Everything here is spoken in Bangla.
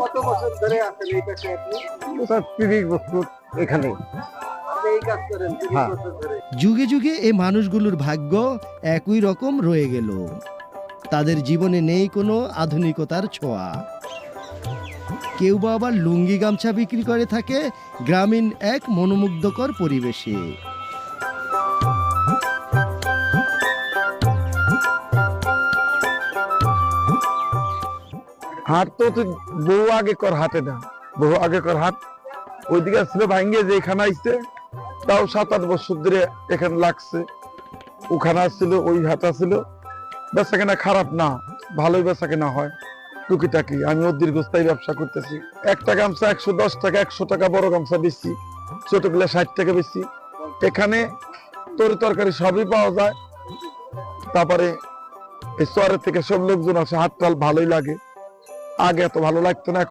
কত বছর ধরে আছেন এই পেশায় আপনি? স্যার তিরিশ বছর এখানে। আপনি এই কাজ করেন তিরিশ হ্যাঁ। যুগে যুগে এই মানুষগুলোর ভাগ্য একই রকম রয়ে গেল। তাদের জীবনে নেই কোনো আধুনিকতার ছোঁয়া। কেউ বা আবার লুঙ্গি গামছা বিক্রি করে থাকে গ্রামীণ এক মনোমুগ্ধকর পরিবেশে। হাট তো তুই বহু আগে কর হাটে না, বহু আগে কর হাট ওইদিকে ছিল ভাঙ্গে যে এখানে আইছে, তাও সাত আট বছর ধরে এখানে লাগছে। ওখানে আসছিল, ওই হাট ছিল বেচা কেনা খারাপ না, ভালোই বেচা কেনা হয়। টুকিটাকি, আমি ওর দীর্ঘস্থায়ী ব্যবসা করতেছি। একটা গামছা একশো দশ টাকা, একশো টাকা বড় গামছা বেশি ছোট ছোটগুলো ষাট টাকা বেশি এখানে তরি তরকারি সবই পাওয়া যায়। তারপরে এই শহরের থেকে সব লোকজন আসে হাত ভালোই লাগে। আগে এত ভালো লাগতো না